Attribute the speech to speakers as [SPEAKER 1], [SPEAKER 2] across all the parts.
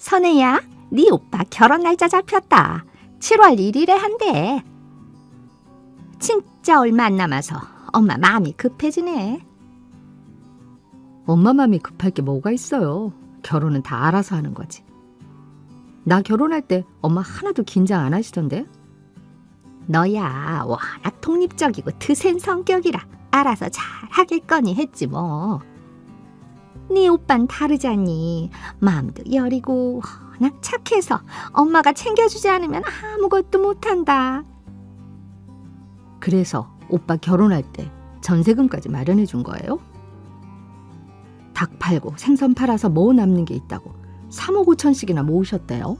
[SPEAKER 1] 선혜야, 네 오빠 결혼 날짜 잡혔다. 7월 1일에 한대. 진짜 얼마 안 남아서 엄마 마음이 급해지네.
[SPEAKER 2] 엄마 마음이 급할 게 뭐가 있어요. 결혼은 다 알아서 하는 거지. 나 결혼할 때 엄마 하나도 긴장 안 하시던데?
[SPEAKER 1] 너야 워낙 독립적이고 드센 성격이라 알아서 잘 하겠거니 했지 뭐. 네 오빤 다르잖니. 마음도 여리고 워낙 착해서 엄마가 챙겨주지 않으면 아무것도 못한다.
[SPEAKER 2] 그래서 오빠 결혼할 때 전세금까지 마련해 준 거예요? 닭 팔고 생선 팔아서 뭐 남는 게 있다고 3억 5천씩이나 모으셨대요?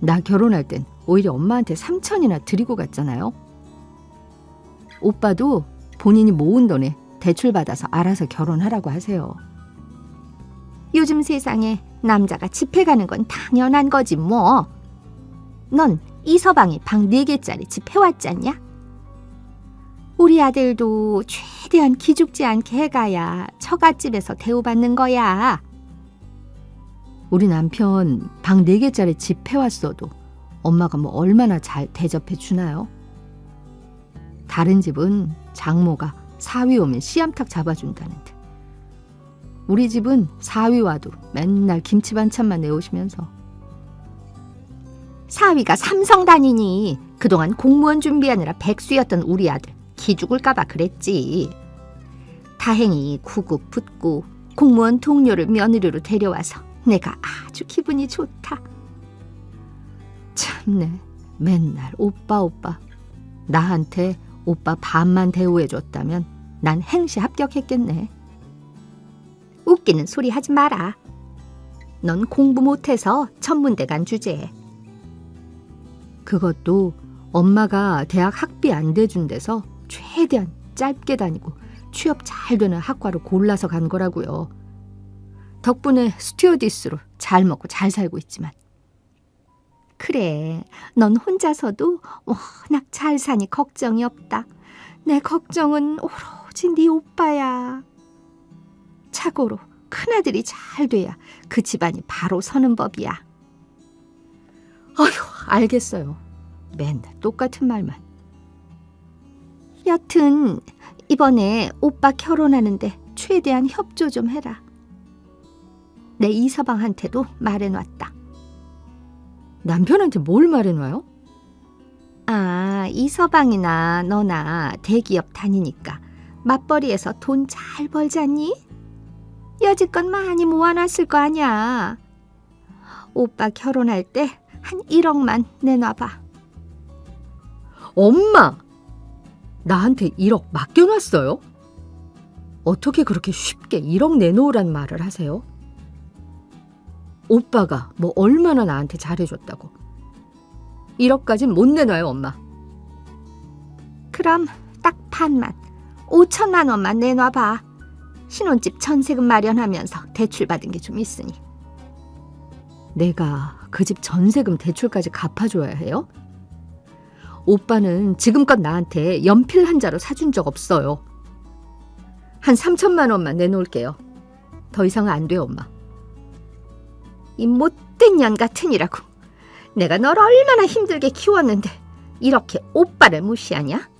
[SPEAKER 2] 나 결혼할 땐 오히려 엄마한테 3천이나 드리고 갔잖아요. 오빠도 본인이 모은 돈에 대출받아서 알아서 결혼하라고 하세요.
[SPEAKER 1] 요즘 세상에 남자가 집회 가는 건 당연한 거지 뭐. 넌 이 서방이 방 네개짜리 집해 왔잖냐 우리 아들도 최대한 기죽지 않게 해가야 처갓집에서 대우받는 거야.
[SPEAKER 2] 우리 남편 방 4개짜리 집 해왔어도 엄마가 뭐 얼마나 잘 대접해 주나요? 다른 집은 장모가 사위 오면 씨암탉 잡아준다는 듯. 우리 집은 사위 와도 맨날 김치 반찬만 내오시면서
[SPEAKER 1] 사위가 삼성 다니니 그동안 공무원 준비하느라 백수였던 우리 아들 기 죽을까봐 그랬지. 다행히 구급 붙고 공무원 동료를 며느리로 데려와서 내가 아주 기분이 좋다.
[SPEAKER 2] 참네 맨날 오빠 오빠 나한테 오빠 반만 대우해줬다면 난 행시 합격했겠네.
[SPEAKER 1] 웃기는 소리 하지 마라. 넌 공부 못해서 천문대간 주제에.
[SPEAKER 2] 그것도 엄마가 대학 학비 안 대준 데서 최대한 짧게 다니고 취업 잘 되는 학과로 골라서 간 거라고요. 덕분에 스튜어디스로 잘 먹고 잘 살고 있지만.
[SPEAKER 1] 그래, 넌 혼자서도 워낙 잘 사니 걱정이 없다. 내 걱정은 오롯 오로지 네 오빠야. 착오로 큰아들이 잘 돼야 그 집안이 바로 서는 법이야.
[SPEAKER 2] 어휴, 알겠어요. 맨날 똑같은 말만.
[SPEAKER 1] 여튼 이번에 오빠 결혼하는데 최대한 협조 좀 해라. 내 이서방한테도 말해놨다.
[SPEAKER 2] 남편한테 뭘 말해놔요?
[SPEAKER 1] 아, 이서방이나 너나 대기업 다니니까 맞벌이에서 돈 잘 벌지 않니? 여지껏 많이 모아놨을 거 아니야. 오빠 결혼할 때 한 1억만 내놔봐.
[SPEAKER 2] 엄마! 나한테 1억 맡겨놨어요? 어떻게 그렇게 쉽게 1억 내놓으란 말을 하세요? 오빠가 뭐 얼마나 나한테 잘해줬다고. 1억까진 못 내놔요, 엄마.
[SPEAKER 1] 그럼 딱 반만. 5천만 원만 내놔봐. 신혼집 전세금 마련하면서 대출받은 게 좀 있으니.
[SPEAKER 2] 내가 그 집 전세금 대출까지 갚아줘야 해요? 오빠는 지금껏 나한테 연필 한자로 사준 적 없어요. 한 3천만 원만 내놓을게요. 더 이상은 안 돼요, 엄마.
[SPEAKER 1] 이 못된 년 같으니라고. 내가 널 얼마나 힘들게 키웠는데 이렇게 오빠를 무시하냐?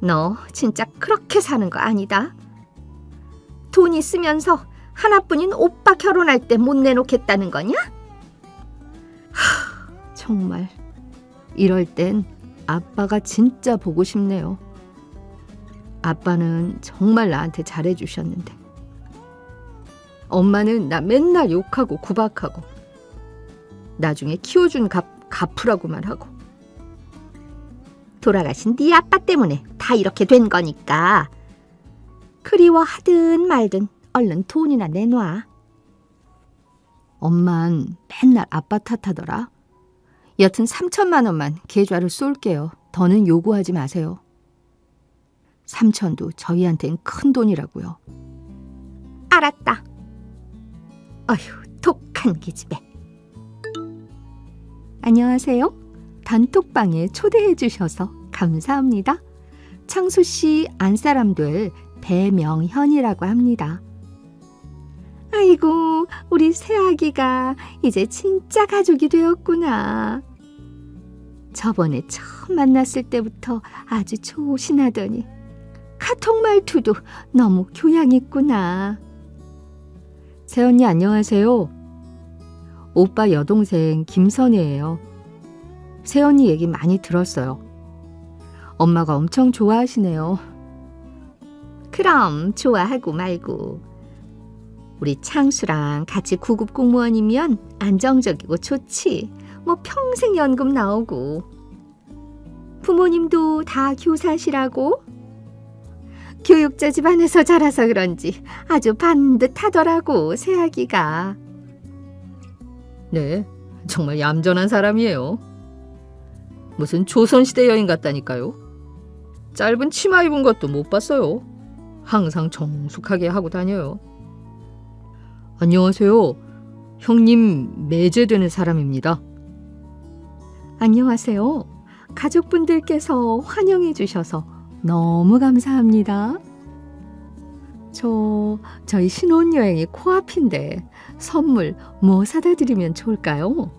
[SPEAKER 1] 너 진짜 그렇게 사는 거 아니다. 돈 있으면서 하나뿐인 오빠 결혼할 때 못 내놓겠다는 거냐?
[SPEAKER 2] 하, 정말 이럴 땐 아빠가 진짜 보고 싶네요. 아빠는 정말 나한테 잘해주셨는데 엄마는 나 맨날 욕하고 구박하고 나중에 키워준 값 갚으라고만 하고
[SPEAKER 1] 돌아가신 네 아빠 때문에 다 이렇게 된 거니까. 그리워하든 말든 얼른 돈이나 내놔.
[SPEAKER 2] 엄만 맨날 아빠 탓하더라. 여튼 3천만 원만 계좌를 쏠게요. 더는 요구하지 마세요. 3천도 저희한텐 큰 돈이라고요.
[SPEAKER 1] 알았다. 어휴, 독한 기집애.
[SPEAKER 3] 안녕하세요. 단톡방에 초대해 주셔서 감사합니다. 창수 씨 안사람들 배명현이라고 합니다.
[SPEAKER 1] 아이고, 우리 새아기가 이제 진짜 가족이 되었구나. 저번에 처음 만났을 때부터 아주 조신하더니 카톡 말투도 너무 교양 있구나.
[SPEAKER 2] 세언니 안녕하세요. 오빠 여동생 김선혜예요. 세언니 얘기 많이 들었어요. 엄마가 엄청 좋아하시네요.
[SPEAKER 1] 그럼 좋아하고 말고. 우리 창수랑 같이 구급 공무원이면 안정적이고 좋지. 뭐 평생 연금 나오고. 부모님도 다 교사시라고? 교육자 집안에서 자라서 그런지 아주 반듯하더라고 새아기가.
[SPEAKER 2] 네, 정말 얌전한 사람이에요. 무슨 조선시대 여인 같다니까요. 짧은 치마 입은 것도 못 봤어요. 항상 정숙하게 하고 다녀요. 안녕하세요. 형님 매제되는 사람입니다.
[SPEAKER 3] 안녕하세요. 가족분들께서 환영해 주셔서 너무 감사합니다. 저 저희 신혼여행이 코앞인데 선물 뭐 사다 드리면 좋을까요?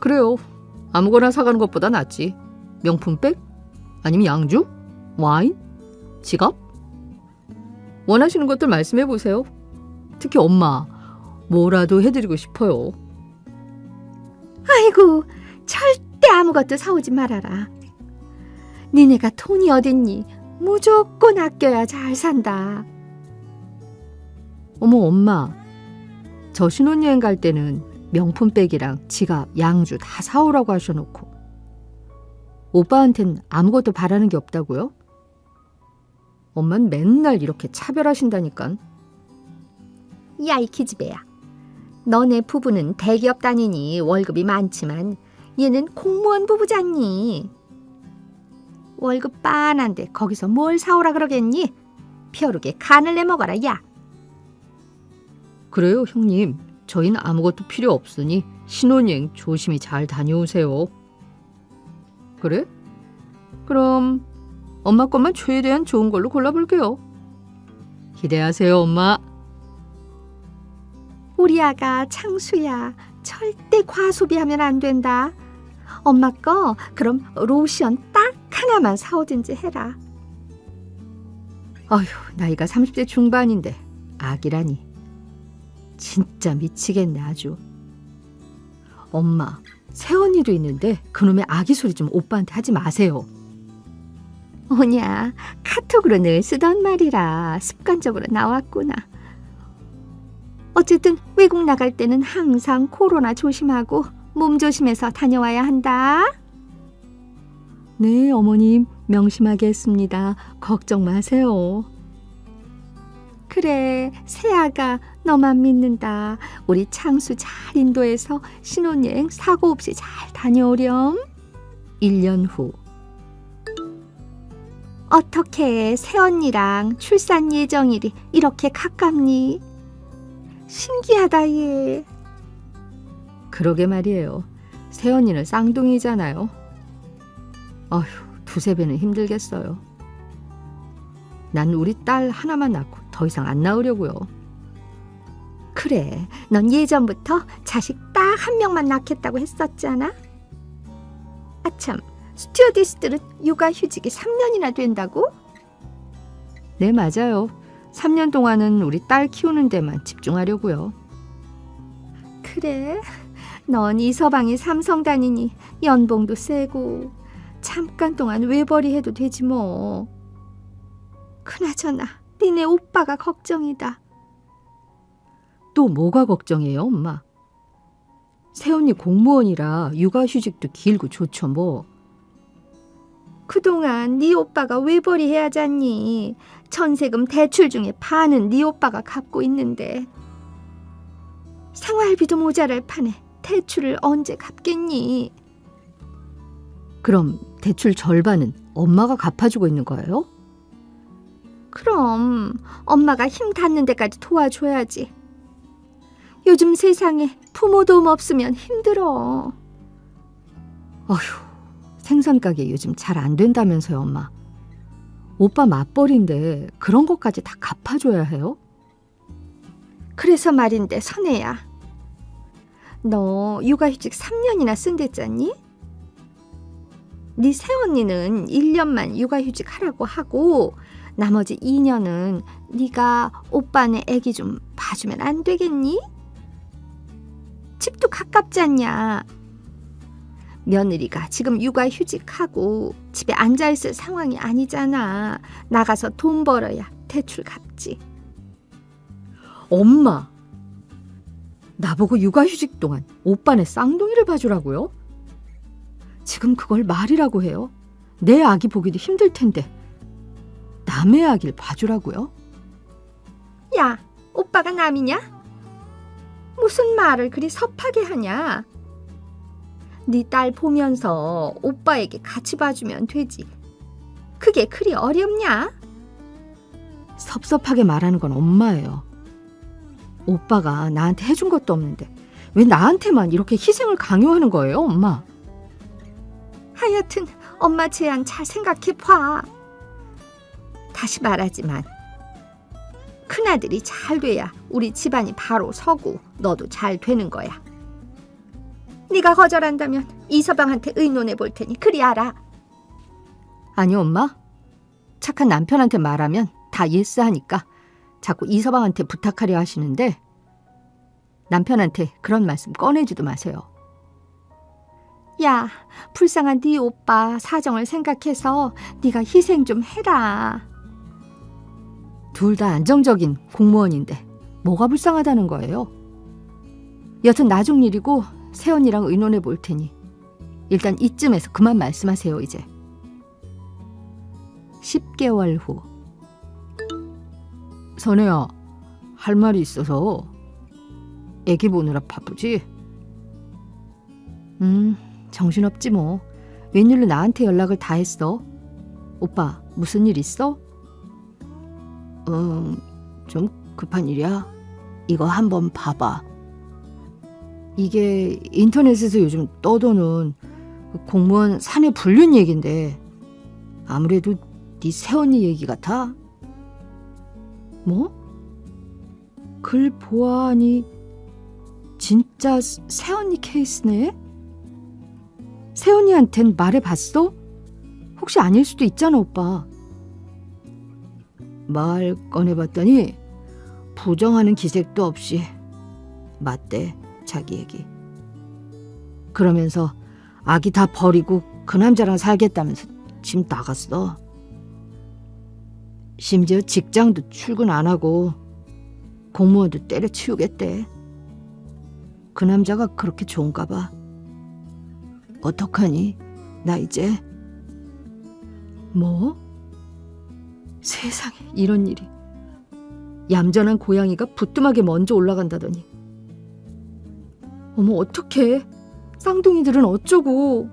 [SPEAKER 2] 그래요. 아무거나 사가는 것보다 낫지. 명품백 아니면 양주? 와인? 지갑? 원하시는 것들 말씀해 보세요. 특히 엄마, 뭐라도 해드리고 싶어요.
[SPEAKER 1] 아이고, 절대 아무것도 사오지 말아라. 니네가 돈이 어딨니? 무조건 아껴야 잘 산다.
[SPEAKER 2] 어머, 엄마. 저 신혼여행 갈 때는 명품백이랑 지갑, 양주 다 사오라고 하셔놓고 오빠한텐 아무것도 바라는 게 없다고요? 엄만 맨날 이렇게 차별하신다니깐.
[SPEAKER 1] 야, 이 키즈배야. 너네 부부는 대기업 다니니 월급이 많지만 얘는 공무원 부부잖니. 월급 빤한데 거기서 뭘 사오라 그러겠니? 벼룩에 간을 내먹어라, 야.
[SPEAKER 2] 그래요, 형님. 저희는 아무것도 필요 없으니 신혼여행 조심히 잘 다녀오세요. 그래? 그럼 엄마 것만 최대한 좋은 걸로 골라볼게요. 기대하세요, 엄마.
[SPEAKER 1] 우리 아가 창수야. 절대 과소비하면 안 된다. 엄마 거 그럼 로션 딱 하나만 사오든지 해라.
[SPEAKER 2] 어휴, 나이가 30대 중반인데 아기라니. 진짜 미치겠네 아주. 엄마, 새언니도 있는데 그놈의 아기 소리 좀 오빠한테 하지 마세요.
[SPEAKER 1] 오냐 카톡으로 늘 쓰던 말이라 습관적으로 나왔구나. 어쨌든 외국 나갈 때는 항상 코로나 조심하고 몸 조심해서 다녀와야 한다.
[SPEAKER 3] 네, 어머님 명심하겠습니다. 걱정 마세요.
[SPEAKER 1] 그래, 새아가 너만 믿는다. 우리 창수 잘 인도해서 신혼여행 사고 없이 잘 다녀오렴.
[SPEAKER 3] 1년 후.
[SPEAKER 1] 어떻게 새언니랑 출산 예정일이 이렇게 가깝니? 신기하다 얘.
[SPEAKER 2] 그러게 말이에요. 새언니는 쌍둥이잖아요. 어휴, 두세 배는 힘들겠어요. 난 우리 딸 하나만 낳고 더 이상 안 나오려고요.
[SPEAKER 1] 그래, 넌 예전부터 자식 딱 한 명만 낳겠다고 했었잖아. 아참, 스튜어디스들은 육아 휴직이 3년이나 된다고?
[SPEAKER 2] 네, 맞아요. 3년 동안은 우리 딸 키우는 데만 집중하려고요.
[SPEAKER 1] 그래, 넌 이 서방이 삼성 다니니 연봉도 세고 잠깐 동안 외벌이 해도 되지 뭐. 그나저나 니네 오빠가 걱정이다.
[SPEAKER 2] 또 뭐가 걱정이에요, 엄마? 새언니 공무원이라 육아휴직도 길고 좋죠, 뭐.
[SPEAKER 1] 그동안 네 오빠가 외벌이 해야잖니. 전세금 대출 중에 반은 네 오빠가 갚고 있는데 생활비도 모자랄 판에 대출을 언제 갚겠니?
[SPEAKER 2] 그럼 대출 절반은 엄마가 갚아주고 있는 거예요?
[SPEAKER 1] 그럼 엄마가 힘 닿는 데까지 도와줘야지. 요즘 세상에 부모 도움 없으면 힘들어.
[SPEAKER 2] 어휴, 생선 가게 요즘 잘 안 된다면서요, 엄마. 오빠 맞벌인데 그런 것까지 다 갚아줘야 해요?
[SPEAKER 1] 그래서 말인데 선혜야. 너 육아휴직 3년이나 쓴댔잖니? 네 새언니는 1년만 육아휴직 하라고 하고 나머지 2년은 네가 오빠네 애기 좀 봐주면 안 되겠니? 집도 가깝지 않냐? 며느리가 지금 육아휴직하고 집에 앉아있을 상황이 아니잖아. 나가서 돈 벌어야 대출 갚지.
[SPEAKER 2] 엄마, 나보고 육아휴직 동안 오빠네 쌍둥이를 봐주라고요? 지금 그걸 말이라고 해요? 내 아기 보기도 힘들 텐데. 남의 아기를 봐주라고요?
[SPEAKER 1] 야, 오빠가 남이냐? 무슨 말을 그리 섭하게 하냐? 네 딸 보면서 오빠에게 같이 봐주면 되지. 그게 그리 어렵냐?
[SPEAKER 2] 섭섭하게 말하는 건 엄마예요. 오빠가 나한테 해준 것도 없는데 왜 나한테만 이렇게 희생을 강요하는 거예요, 엄마?
[SPEAKER 1] 하여튼 엄마 제안 잘 생각해 봐. 다시 말하지만 큰아들이 잘 돼야 우리 집안이 바로 서고 너도 잘 되는 거야. 네가 거절한다면 이서방한테 의논해 볼 테니 그리 알아.
[SPEAKER 2] 아니 엄마. 착한 남편한테 말하면 다 예스하니까 자꾸 이서방한테 부탁하려 하시는데 남편한테 그런 말씀 꺼내지도 마세요.
[SPEAKER 1] 야, 불쌍한 네 오빠 사정을 생각해서 네가 희생 좀 해라.
[SPEAKER 2] 둘다 안정적인 공무원인데 뭐가 불쌍하다는 거예요? 여튼 나중 일이고 세연이랑 의논해 볼 테니 일단 이쯤에서 그만 말씀하세요 이제.
[SPEAKER 3] 10개월 후
[SPEAKER 4] 선혜야 할 말이 있어서 애기 보느라 바쁘지?
[SPEAKER 2] 음 정신없지 뭐 웬일로 나한테 연락을 다 했어? 오빠 무슨 일 있어?
[SPEAKER 4] 응, 음, 좀 급한 일이야? 이거 한번 봐봐. 이게 인터넷에서 요즘 떠도는 그 공무원 사내 불륜 얘긴데 아무래도 네 새언니 얘기 같아?
[SPEAKER 2] 뭐? 글 보아하니 진짜 새언니 케이스네? 새언니한텐 말해봤어? 혹시 아닐 수도 있잖아 오빠.
[SPEAKER 4] 말 꺼내봤더니 부정하는 기색도 없이 맞대 자기 얘기. 그러면서 아기 다 버리고 그 남자랑 살겠다면서 집 나갔어. 심지어 직장도 출근 안 하고 공무원도 때려치우겠대. 그 남자가 그렇게 좋은가 봐. 어떡하니? 나 이제
[SPEAKER 2] 뭐? 세상에 이런 일이. 얌전한 고양이가 부뚜막에 먼저 올라간다더니. 어머 어떡해. 쌍둥이들은 어쩌고.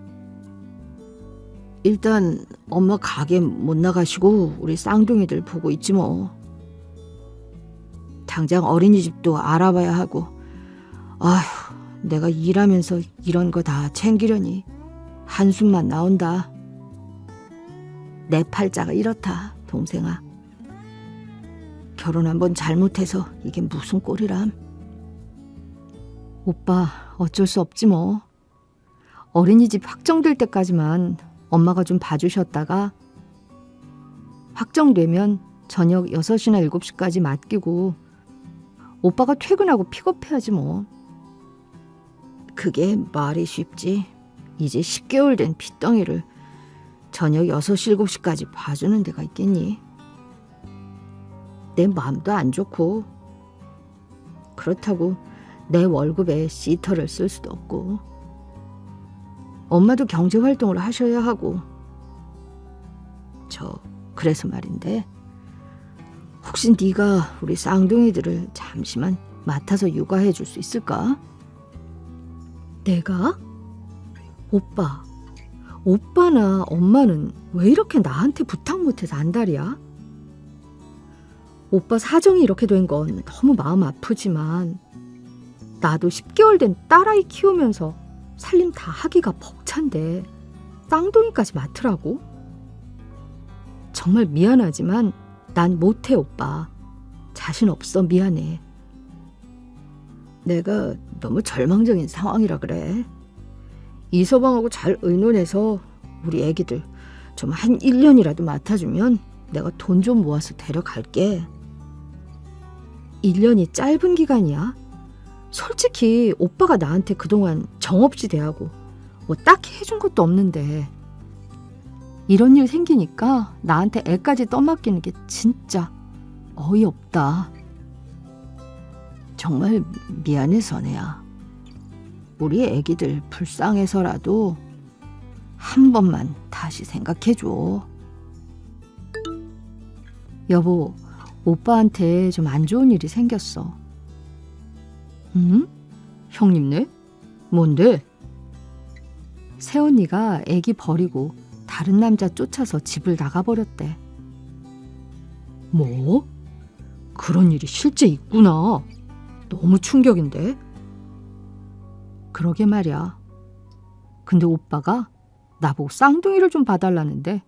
[SPEAKER 4] 일단 엄마 가게 못 나가시고 우리 쌍둥이들 보고 있지 뭐. 당장 어린이집도 알아봐야 하고. 아휴, 내가 일하면서 이런 거 다 챙기려니 한숨만 나온다. 내 팔자가 이렇다. 동생아. 결혼 한 번 잘못해서 이게 무슨 꼴이람?
[SPEAKER 2] 오빠, 어쩔 수 없지 뭐. 어린이집 확정될 때까지만 엄마가 좀 봐주셨다가 확정되면 저녁 6시나 7시까지 맡기고 오빠가 퇴근하고 픽업해야지 뭐.
[SPEAKER 4] 그게 말이 쉽지. 이제 10개월 된 핏덩이를 저녁 6시, 7시까지 봐주는 데가 있겠니? 내 마음도 안 좋고 그렇다고 내 월급에 시터를 쓸 수도 없고 엄마도 경제활동을 하셔야 하고 저 그래서 말인데 혹시 네가 우리 쌍둥이들을 잠시만 맡아서 육아해 줄 수 있을까?
[SPEAKER 2] 내가? 오빠 오빠나 엄마는 왜 이렇게 나한테 부탁 못해서 안달이야? 오빠 사정이 이렇게 된 건 너무 마음 아프지만 나도 10개월 된 딸아이 키우면서 살림 다 하기가 벅찬데 쌍둥이까지 맡으라고? 정말 미안하지만 난 못해 오빠. 자신 없어 미안해.
[SPEAKER 4] 내가 너무 절망적인 상황이라 그래. 이 서방하고 잘 의논해서 우리 애기들 좀 한 1년이라도 맡아주면 내가 돈 좀 모아서 데려갈게.
[SPEAKER 2] 1년이 짧은 기간이야. 솔직히 오빠가 나한테 그동안 정없이 대하고 뭐 딱히 해준 것도 없는데 이런 일 생기니까 나한테 애까지 떠맡기는 게 진짜 어이없다.
[SPEAKER 4] 정말 미안해 선혜야. 우리 애기들 불쌍해서라도 한 번만 다시 생각해줘.
[SPEAKER 2] 여보, 오빠한테 좀 안 좋은 일이 생겼어.
[SPEAKER 4] 응? 형님네? 뭔데?
[SPEAKER 2] 새언니가 애기 버리고 다른 남자 쫓아서 집을 나가버렸대.
[SPEAKER 4] 뭐? 그런 일이 실제 있구나. 너무 충격인데?
[SPEAKER 2] 그러게 말이야. 근데 오빠가 나보고 쌍둥이를 좀 봐달라는데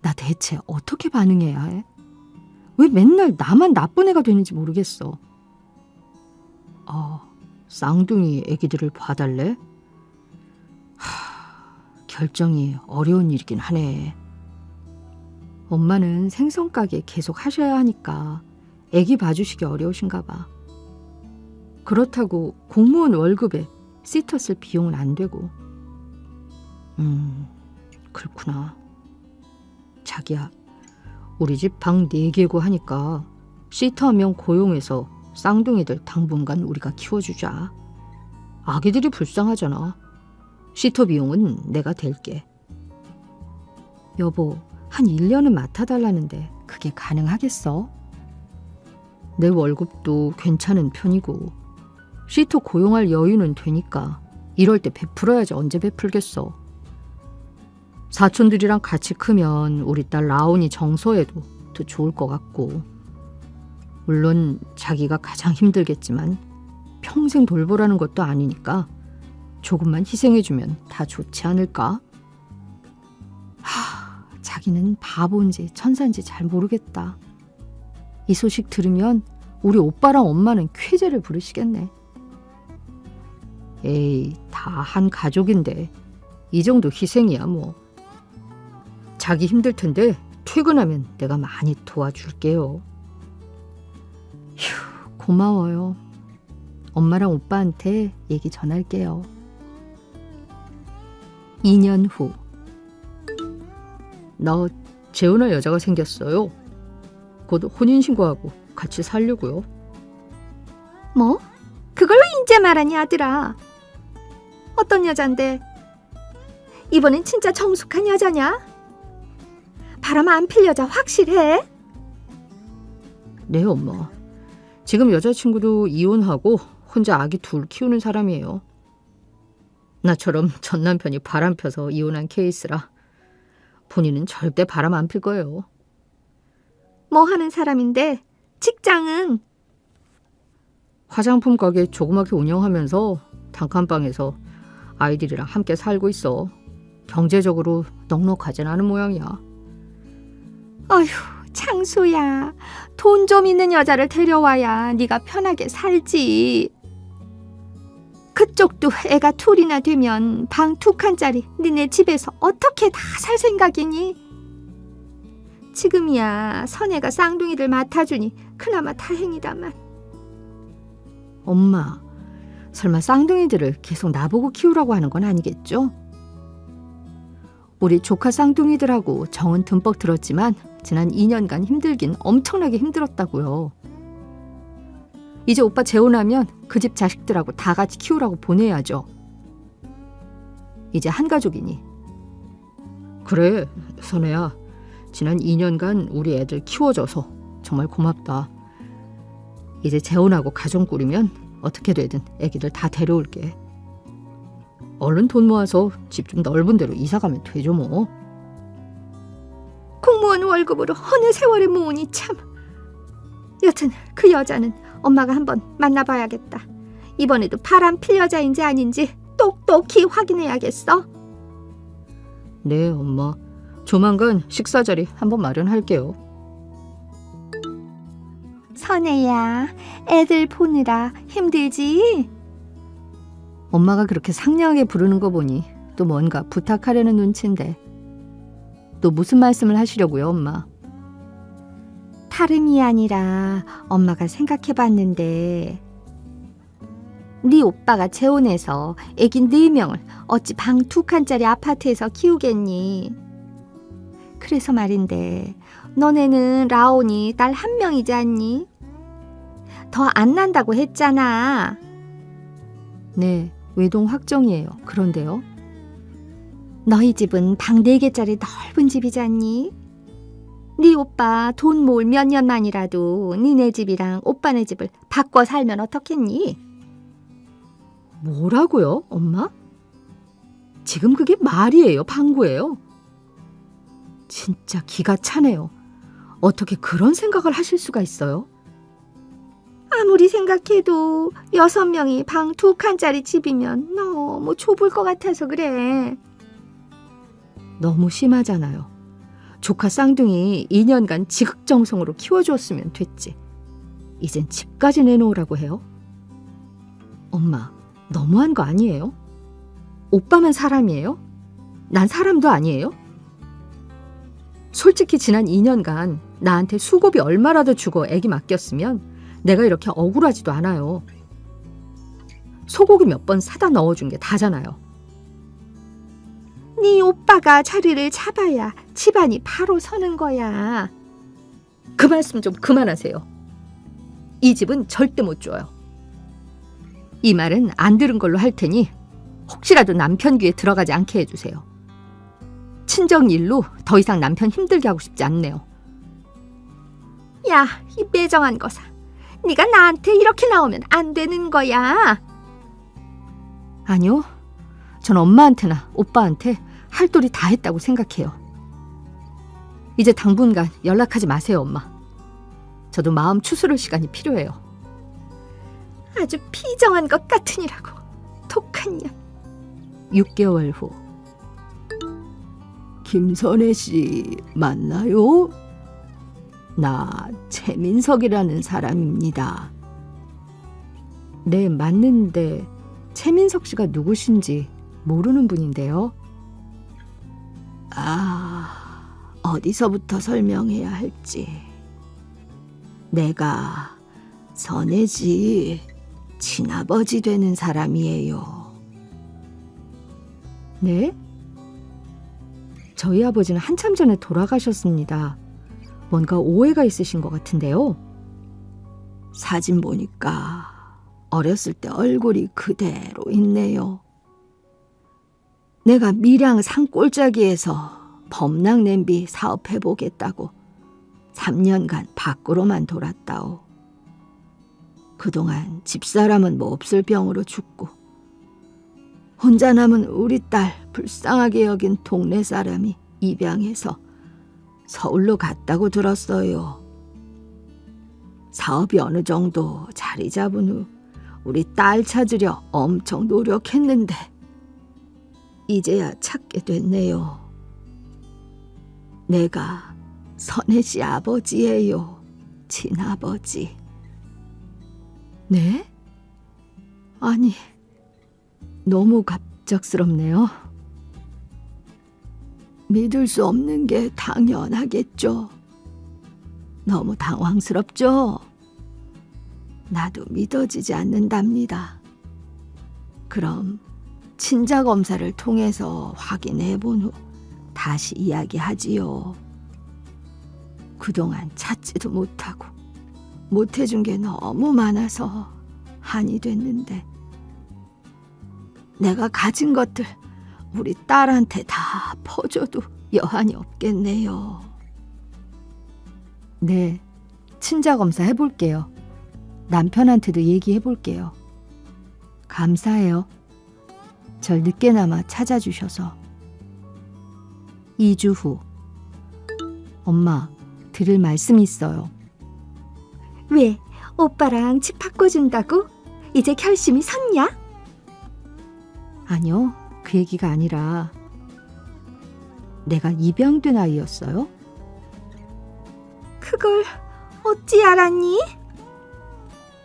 [SPEAKER 2] 나 대체 어떻게 반응해야 해? 왜 맨날 나만 나쁜 애가 되는지 모르겠어.
[SPEAKER 4] 어, 쌍둥이 애기들을 봐달래? 하, 결정이 어려운 일이긴 하네.
[SPEAKER 2] 엄마는 생선 가게 계속 하셔야 하니까 애기 봐주시기 어려우신가 봐. 그렇다고 공무원 월급에 시터 쓸 비용은 안 되고.
[SPEAKER 4] 음, 그렇구나. 자기야, 우리 집 방 네 개고 하니까 시터 한 명 고용해서 쌍둥이들 당분간 우리가 키워주자. 아기들이 불쌍하잖아. 시터 비용은 내가 댈게.
[SPEAKER 2] 여보, 한 1년은 맡아달라는데 그게 가능하겠어? 내 월급도 괜찮은 편이고 시토 고용할 여유는 되니까 이럴 때 베풀어야지 언제 베풀겠어. 사촌들이랑 같이 크면 우리 딸 라온이 정서에도 더 좋을 것 같고 물론 자기가 가장 힘들겠지만 평생 돌보라는 것도 아니니까 조금만 희생해주면 다 좋지 않을까? 하, 자기는 바보인지 천사인지 잘 모르겠다. 이 소식 들으면 우리 오빠랑 엄마는 쾌재를 부르시겠네.
[SPEAKER 4] 에이, 다 한 가족인데 이 정도 희생이야 뭐. 자기 힘들 텐데 퇴근하면 내가 많이 도와줄게요.
[SPEAKER 2] 휴, 고마워요. 엄마랑 오빠한테 얘기 전할게요.
[SPEAKER 3] 2년 후.
[SPEAKER 4] 나 재혼할 여자가 생겼어요. 곧 혼인신고하고 같이 살려고요.
[SPEAKER 1] 뭐? 그걸로 인제 말하니 아들아. 어떤 여잔데? 이번엔 진짜 정숙한 여자냐? 바람 안 필 여자 확실해?
[SPEAKER 4] 네, 엄마. 지금 여자친구도 이혼하고 혼자 아기 둘 키우는 사람이에요. 나처럼 전 남편이 바람 펴서 이혼한 케이스라 본인은 절대 바람 안 필 거예요.
[SPEAKER 1] 뭐 하는 사람인데 직장은
[SPEAKER 4] 화장품 가게 조그맣게 운영하면서 단칸방에서 아이들이랑 함께 살고 있어. 경제적으로 넉넉하진 않은 모양이야.
[SPEAKER 1] 어휴, 창수야. 돈 좀 있는 여자를 데려와야 네가 편하게 살지. 그쪽도 애가 둘이나 되면 방 두 칸짜리 니네 집에서 어떻게 다 살 생각이니? 지금이야 선애가 쌍둥이를 맡아주니 그나마 다행이다만.
[SPEAKER 2] 엄마, 설마 쌍둥이들을 계속 나보고 키우라고 하는 건 아니겠죠? 우리 조카 쌍둥이들하고 정은 듬뿍 들었지만 지난 2년간 힘들긴 엄청나게 힘들었다고요. 이제 오빠 재혼하면 그 집 자식들하고 다 같이 키우라고 보내야죠. 이제 한 가족이니.
[SPEAKER 4] 그래, 선혜야. 지난 2년간 우리 애들 키워줘서 정말 고맙다. 이제 재혼하고 가정 꾸리면 어떻게 되든 애기들 다 데려올게. 얼른 돈 모아서 집 좀 넓은 데로 이사 가면 되죠 뭐.
[SPEAKER 1] 공무원 월급으로 어느 세월에 모으니 참. 여튼 그 여자는 엄마가 한번 만나봐야겠다. 이번에도 바람 필 여자인지 아닌지 똑똑히 확인해야겠어.
[SPEAKER 4] 네 엄마. 조만간 식사 자리 한번 마련할게요.
[SPEAKER 1] 선혜야, 애들 보느라 힘들지?
[SPEAKER 2] 엄마가 그렇게 상냥하게 부르는 거 보니 또 뭔가 부탁하려는 눈치인데 또 무슨 말씀을 하시려고요, 엄마?
[SPEAKER 1] 다름이 아니라 엄마가 생각해봤는데 네 오빠가 재혼해서 애기 네 명을 어찌 방 두 칸짜리 아파트에서 키우겠니? 그래서 말인데 너네는 라온이 딸 한 명이지 않니? 더 안 난다고 했잖아.
[SPEAKER 2] 네, 외동 확정이에요. 그런데요.
[SPEAKER 1] 너희 집은 방 네개짜리 넓은 집이잖니네 오빠 돈 모을 몇 년만이라도 니네 집이랑 오빠네 집을 바꿔 살면 어떻겠니?
[SPEAKER 2] 뭐라고요, 엄마? 지금 그게 말이에요, 방구예요? 진짜 기가 차네요. 어떻게 그런 생각을 하실 수가 있어요?
[SPEAKER 1] 아무리 생각해도 여섯 명이 방 두 칸짜리 집이면 너무 좁을 것 같아서 그래.
[SPEAKER 2] 너무 심하잖아요. 조카 쌍둥이 2년간 지극정성으로 키워주었으면 됐지. 이젠 집까지 내놓으라고 해요? 엄마, 너무한 거 아니에요? 오빠만 사람이에요? 난 사람도 아니에요? 솔직히 지난 2년간 나한테 수고비 얼마라도 주고 애기 맡겼으면 내가 이렇게 억울하지도 않아요. 소고기 몇 번 사다 넣어준 게 다잖아요.
[SPEAKER 1] 네 오빠가 자리를 잡아야 집안이 바로 서는 거야.
[SPEAKER 2] 그 말씀 좀 그만하세요. 이 집은 절대 못 줘요. 이 말은 안 들은 걸로 할 테니 혹시라도 남편 귀에 들어가지 않게 해주세요. 친정 일로 더 이상 남편 힘들게 하고 싶지 않네요.
[SPEAKER 1] 야, 이 매정한 거사. 네가 나한테 이렇게 나오면 안 되는 거야.
[SPEAKER 2] 아니요. 전 엄마한테나 오빠한테 할 도리 다 했다고 생각해요. 이제 당분간 연락하지 마세요, 엄마. 저도 마음 추스를 시간이 필요해요.
[SPEAKER 1] 아주 피정한 것 같으니라고. 독한 년.
[SPEAKER 3] 6개월 후
[SPEAKER 5] 김선혜 씨 맞나요? 나 최민석이라는 사람입니다.
[SPEAKER 3] 네, 맞는데 최민석 씨가 누구신지 모르는 분인데요.
[SPEAKER 5] 아, 어디서부터 설명해야 할지. 내가 선혜지 친아버지 되는 사람이에요.
[SPEAKER 3] 네? 저희 아버지는 한참 전에 돌아가셨습니다. 뭔가 오해가 있으신 것 같은데요.
[SPEAKER 5] 사진 보니까 어렸을 때 얼굴이 그대로 있네요. 내가 밀양 산골짜기에서 범락 냄비 사업해 보겠다고 3년간 밖으로만 돌았다오. 그동안 집사람은 몹쓸 뭐 병으로 죽고 혼자 남은 우리 딸 불쌍하게 여긴 동네 사람이 입양해서 서울로 갔다고 들었어요. 사업이 어느 정도 자리 잡은 후 우리 딸 찾으려 엄청 노력했는데 이제야 찾게 됐네요. 내가 선혜 씨 아버지예요. 친아버지.
[SPEAKER 3] 네? 아니. 너무 갑작스럽네요.
[SPEAKER 5] 믿을 수 없는 게 당연하겠죠. 너무 당황스럽죠? 나도 믿어지지 않는답니다. 그럼 친자 검사를 통해서 확인해 본 후 다시 이야기하지요. 그동안 찾지도 못하고 못해준 게 너무 많아서 한이 됐는데 내가 가진 것들 우리 딸한테 다 퍼줘도 여한이 없겠네요.
[SPEAKER 3] 네, 친자 검사 해볼게요. 남편한테도 얘기해볼게요. 감사해요. 절 늦게나마 찾아주셔서. 2주 후. 엄마, 들을 말씀 있어요.
[SPEAKER 1] 왜? 오빠랑 집 바꿔준다고? 이제 결심이 섰냐?
[SPEAKER 3] 아니요, 그 얘기가 아니라 내가 입양된 아이였어요?
[SPEAKER 1] 그걸 어찌 알았니?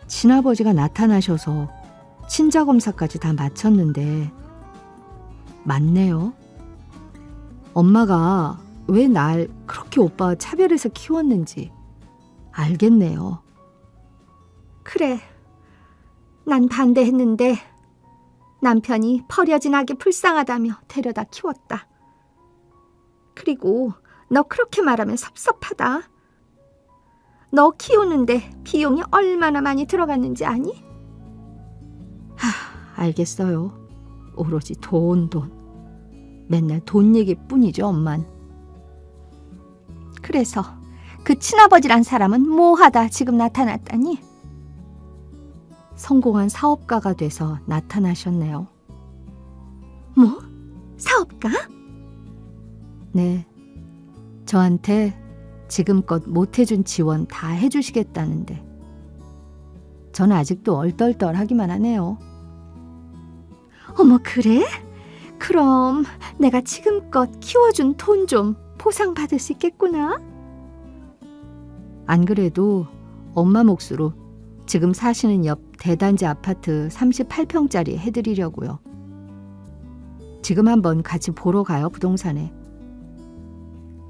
[SPEAKER 3] 친아버지가 나타나셔서 친자 검사까지 다 마쳤는데 맞네요. 엄마가 왜 날 그렇게 오빠와 차별해서 키웠는지 알겠네요.
[SPEAKER 1] 그래. 난 반대했는데 남편이 버려진 아기 불쌍하다며 데려다 키웠다. 그리고 너 그렇게 말하면 섭섭하다. 너 키우는데 비용이 얼마나 많이 들어갔는지 아니?
[SPEAKER 3] 하, 알겠어요. 오로지 돈, 돈. 맨날 돈 얘기뿐이죠, 엄만.
[SPEAKER 1] 그래서 그 친아버지란 사람은 뭐하다 지금 나타났다니?
[SPEAKER 3] 성공한 사업가가 돼서 나타나셨네요.
[SPEAKER 1] 뭐? 사업가?
[SPEAKER 3] 네. 저한테 지금껏 못해준 지원 다 해주시겠다는데. 전 아직도 얼떨떨하기만 하네요.
[SPEAKER 1] 어머, 그래? 그럼 내가 지금껏 키워준 돈 좀 보상받을 수 있겠구나?
[SPEAKER 3] 안 그래도 엄마 몫으로 지금 사시는 옆 대단지 아파트 38평짜리 해드리려고요. 지금 한번 같이 보러 가요, 부동산에.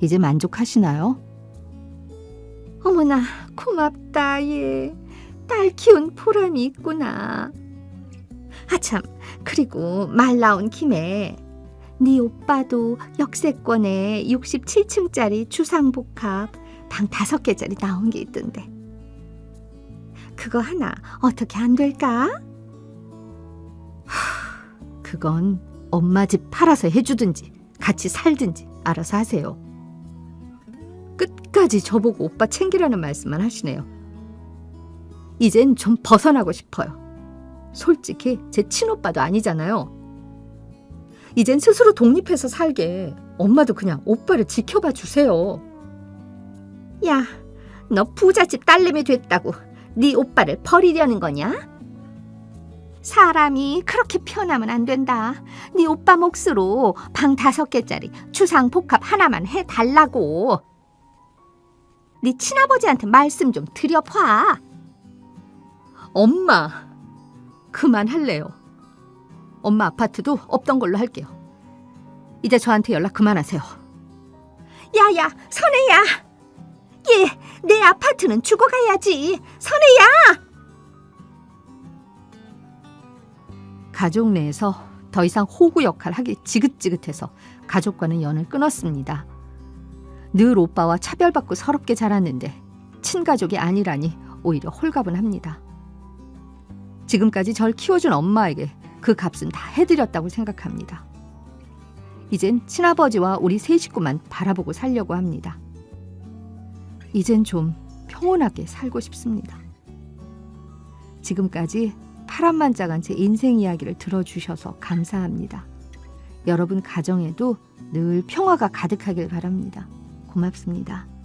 [SPEAKER 3] 이제 만족하시나요?
[SPEAKER 1] 어머나, 고맙다, 예. 딸 키운 보람이 있구나. 아참, 그리고 말 나온 김에 네 오빠도 역세권에 67층짜리 주상복합 방5 개짜리 나온 게 있던데. 그거 하나 어떻게 안 될까?
[SPEAKER 2] 그건 엄마 집 팔아서 해주든지 같이 살든지 알아서 하세요. 끝까지 저보고 오빠 챙기라는 말씀만 하시네요. 이젠 좀 벗어나고 싶어요. 솔직히 제 친오빠도 아니잖아요. 이젠 스스로 독립해서 살게 엄마도 그냥 오빠를 지켜봐 주세요.
[SPEAKER 1] 야, 너 부잣집 딸내미 됐다고 네 오빠를 버리려는 거냐? 사람이 그렇게 편하면 안 된다. 네 오빠 몫으로 방 다섯 개짜리 추상 복합 하나만 해 달라고. 네 친아버지한테 말씀 좀 드려봐.
[SPEAKER 2] 엄마, 그만할래요. 엄마 아파트도 없던 걸로 할게요. 이제 저한테 연락 그만하세요.
[SPEAKER 1] 야야, 선혜야. 예, 내 아파트는 죽어가야지. 선혜야!
[SPEAKER 2] 가족 내에서 더 이상 호구 역할 하기 지긋지긋해서 가족과는 연을 끊었습니다. 늘 오빠와 차별받고 서럽게 자랐는데 친가족이 아니라니 오히려 홀가분합니다. 지금까지 절 키워준 엄마에게 그 값은 다 해드렸다고 생각합니다. 이젠 친아버지와 우리 세 식구만 바라보고 살려고 합니다. 이젠 좀 평온하게 살고 싶습니다. 지금까지 파란만장한 제 인생 이야기를 들어주셔서 감사합니다. 여러분 가정에도 늘 평화가 가득하길 바랍니다. 고맙습니다.